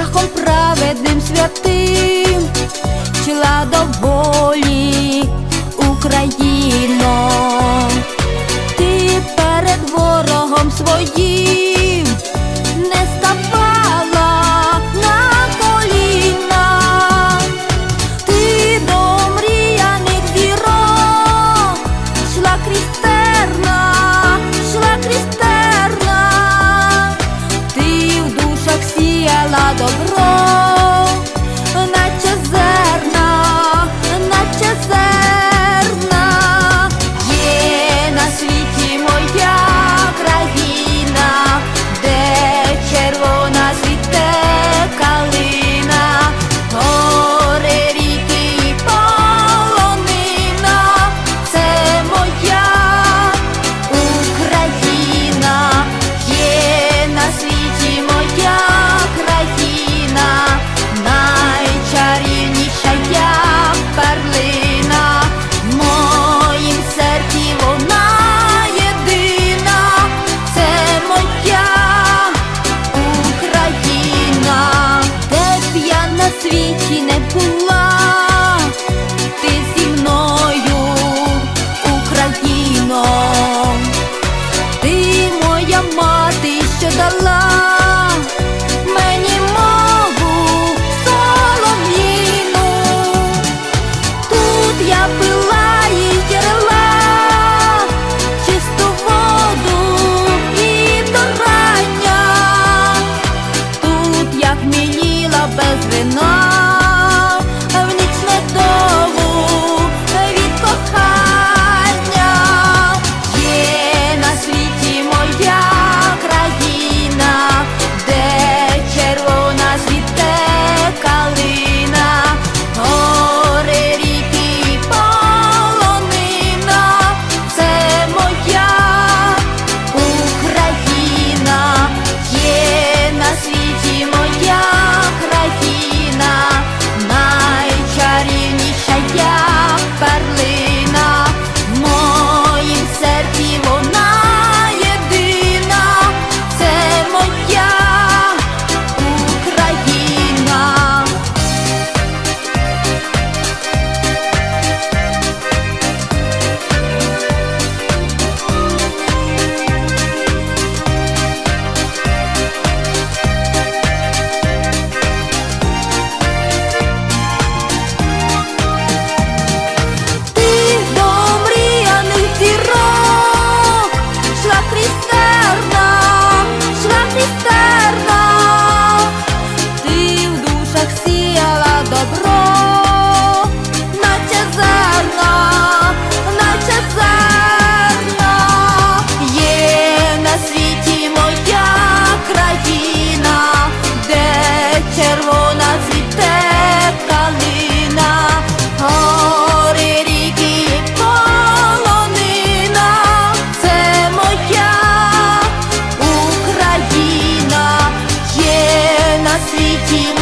шляхом праведним святим, чила до волі Україно, ти перед ворогом своїм. Шла Шла Шла летим